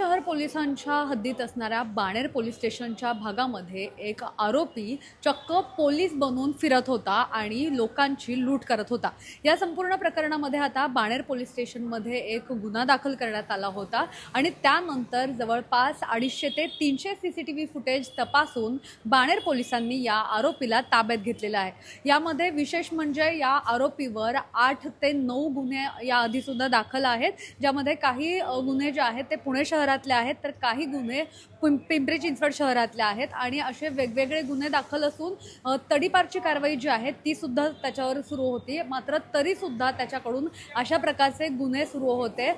शहर पोलिसांच्या हद्दीत असणाऱ्या बाणेर पोलीस स्टेशनच्या भागामध्ये एक आरोपी चक्क पोलीस बनून फिरत होता आणि लोकांची लूट करत होता. या संपूर्ण प्रकरणामध्ये आता बाणेर पोलीस स्टेशनमध्ये एक गुन्हा दाखल करण्यात आला होता आणि त्यानंतर जवळपास अडीचशे ते तीनशे C C T V footage तपासून बाणेर पोलिसांनी या आरोपीला ताब्यात घेतलेला आहे. यामध्ये विशेष म्हणजे या आरोपीवर आठ ते नऊ गुन्हे याआधीसुद्धा दाखल आहेत ज्यामध्ये काही गुन्हे जे आहेत ते पुणे शहरातले आहेत तर काही गुन्हे पिं पिंपरी चिंचवड शहरातले आहेत आणि असे वेगवेगळे गुन्हे दाखल असून तडीपारची कारवाई जी आहे ती सुद्धा त्याच्यावर सुरू होती. मात्र तरीसुद्धा त्याच्याकडून अशा प्रकारचे गुन्हे सुरू होते.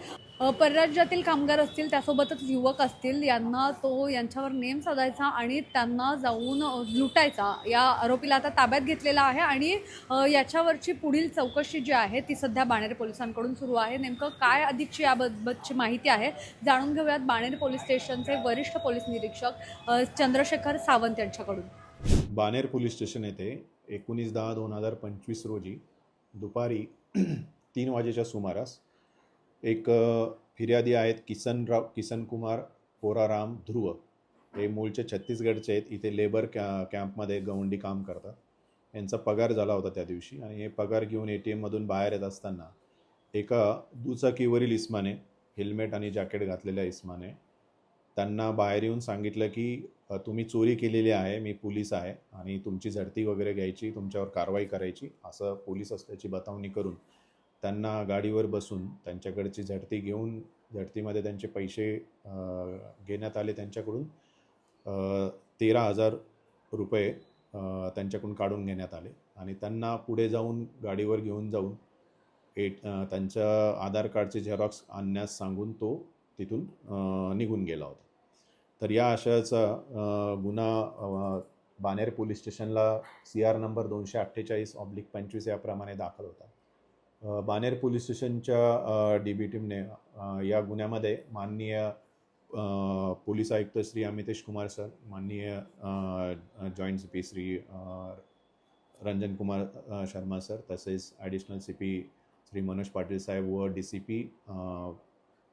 परराज्यातील कामगार असतील त्यासोबतच युवक असतील यांना तो यांच्यावर नेम साधायचा आणि त्यांना जाऊन लुटायचा या आरोपीला आता ताब्यात घेतलेला आहे आणि याच्यावरची पुढील चौकशी जी आहे ती सध्या बाणेर पोलिसांकडून सुरू आहे. नेमकं काय अधिकची याबाबतची माहिती आहे जाणून घेऊयात. बाणेर पोलीस स्टेशनचे वरिष्ठ पोलीस निरीक्षक चंद्रशेखर सावंत यांच्याकडून. बाणेर पोलीस स्टेशन येथे एकोणीस दहा दोन हजार पंचवीस रोजी दुपारी तीन वाजेच्या सुमारास एक फिर्यादी आहेत किसनराव किसनकुमार पोराराम ध्रुव. हे मूळचे छत्तीसगडचे आहेत. इथे लेबर कॅ कॅम्पमध्ये गवंडी काम करतात. यांचा पगार झाला होता त्या दिवशी आणि हे पगार घेऊन ए टी एममधून बाहेर येत असताना एका दुचाकीवरील इस्माने हेल्मेट आणि जॅकेट घातलेल्या इस्माने. त्यांना बाहेर येऊन सांगितलं की तुम्ही चोरी केलेली आहे मी पोलीस आहे आणि तुमची झडती वगैरे घ्यायची तुमच्यावर कारवाई करायची असं पोलीस असल्याची बतावणी करून त्यांना गाडीवर बसून त्यांच्याकडची झडती घेऊन झडतीमध्ये त्यांचे पैसे घेण्यात आले त्यांच्याकडून तेरा हजार रुपये त्यांच्याकडून काढून घेण्यात आले आणि त्यांना पुढे जाऊन गाडीवर घेऊन जाऊन एट त्यांच्या आधार कार्डचे झेरॉक्स आणण्यास सांगून तो तिथून निघून गेला होता. तर या आशयाचा गुन्हा बानेर पोलीस स्टेशनला सी आर नंबर दोनशे अठ्ठेचाळीस ऑब्लिक पंचवीस याप्रमाणे दाखल होता. बानेर पोलीस स्टेशनच्या डी बी टीमने या गुन्ह्यामध्ये माननीय पोलीस आयुक्त श्री अमितेश कुमार सर माननीय joint C P Shri Ranjan Kumar Sharma sir तसेच additional C P Shri Manoj Patil साहेब व D C P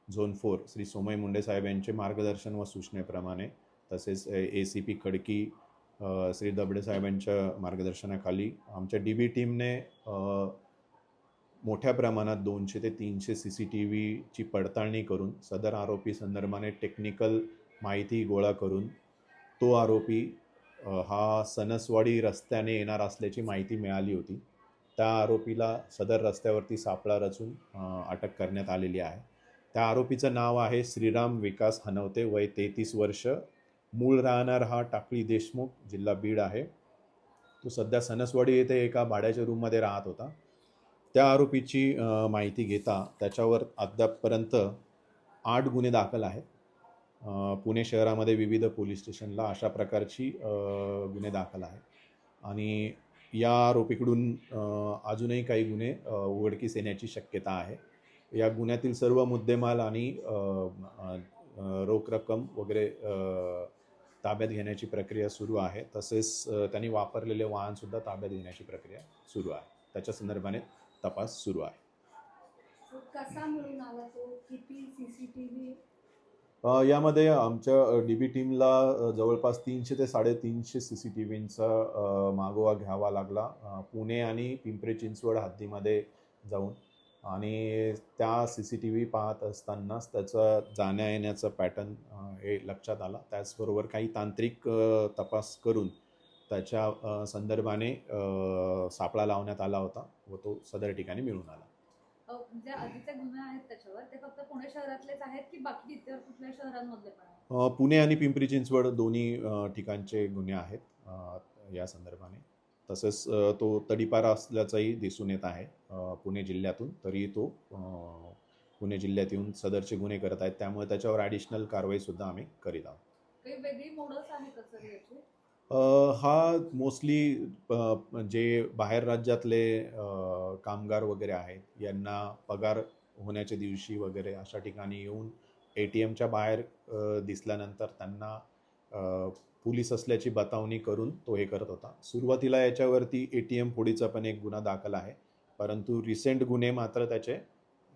zone four Shri Somay Munde साहेब यांचे मार्गदर्शन व सूचनेप्रमाणे तसेच A C P Khadki Shri Dabade साहेबांच्या मार्गदर्शनाखाली आमच्या डी बी टीमने मोठ्या प्रमाणात दोनशे ते तीनशे सी सी टी व्हीची पडताळणी करून सदर आरोपी संदर्भाने टेक्निकल माहिती गोळा करून तो आरोपी हा सणसवाडी रस्त्याने येणार असल्याची माहिती मिळाली होती. त्या आरोपीला सदर रस्त्यावरती सापळा रचून अटक करण्यात आलेली आहे. त्या आरोपीचं नाव आहे श्रीराम विकास हनवते वय तेहतीस वर्ष. मूळ राहणार हा टाकळी देशमुख जिल्हा बीड आहे. तो सध्या सणसवाडी येथे एका भाड्याच्या रूममध्ये राहत होता. त्या आरोपीची माहिती घेता त्याच्यावर अद्यापपर्यंत आठ गुन्हे दाखल आहेत. पुणे शहरामध्ये विविध पोलीस स्टेशनला अशा प्रकारची गुन्हे दाखल आहेत. आणि या आरोपीकडून अजूनही काही गुन्हे उघडकीस येण्याची शक्यता आहे. या गुन्ह्यातील सर्व मुद्देमाल आणि रोख रक्कम वगैरे ताब्यात घेण्याची प्रक्रिया सुरू आहे. तसेच त्यांनी वापरलेले वाहनसुद्धा ताब्यात घेण्याची प्रक्रिया सुरू आहे. त्याच्या संदर्भाने तपास सुरू आहे. कसा मिळून आला तो? किती सी सी टी व्ही यामध्ये आमच्या डी बी टीमला जवळपास तीनशे ते साडेतीनशे सी सी टी व्हींचा मागोवा घ्यावा लागला. पुणे आणि पिंपरी चिंचवड हद्दीमध्ये जाऊन. आणि त्या सी सी टी व्ही पाहत असतानाच त्याचा जाण्या येण्याचा पॅटर्न हे लक्षात आला. त्याचबरोबर काही तांत्रिक तपास करून त्याच्या संदर्भाने सापळा लावण्यात आला होता व तो सदर ठिकाणी मिळून आला. जे आधीचे गुन्हे आहेत त्याच्यावर ते फक्त पुणे शहरातलेच आहेत की बाकी इतर कुठल्या शहरांमधले पण पुणे आणि पिंपरी चिंचवड दोन्ही ठिकाणचे गुन्हे आहेत या संदर्भाने. तसेच तो तडीपारा असल्याचंही दिसून येत आहे पुणे जिल्ह्यातून. तरी तो पुणे जिल्ह्यात येऊन सदरचे गुन्हे करत आहेत. त्यामुळे त्याच्यावर ॲडिशनल कारवाईसुद्धा आम्ही करीत आहोत. काही वेगळी मोडस आहे का सर याची? हा मोस्टली जे बाहेर राज्यातले कामगार वगैरे आहेत यांना पगार होण्याच्या दिवशी वगैरे अशा ठिकाणी येऊन ए टी एमच्या बाहेर दिसल्यानंतर त्यांना पोलीस असल्याची बतावणी करून तो हे करत होता. सुरुवातीला याच्यावरती ए टी एम फोडीचा पण एक गुन्हा दाखल आहे. परंतु रिसेंट गुन्हे मात्र त्याचे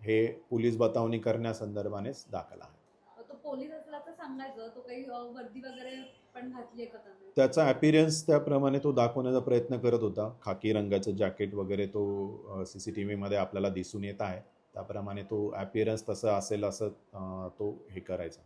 हे पोलीस बतावणी करण्यासंदर्भानेच दाखल आहे तो पोलीस असला तर सांगायचं तो काही वर्दी वगैरे पण घातली आहे का त्याने? त्याचा ॲपिरियन्स त्याप्रमाणे तो दाखवण्याचा प्रयत्न करत होता. खाकी रंगाचं जॅकेट वगैरे तो सी सी टी व्हीमध्ये आपल्याला दिसून येत आहे. त्याप्रमाणे तो ॲपिरियन्स तसं असेल असं अं, तो हे करायचा.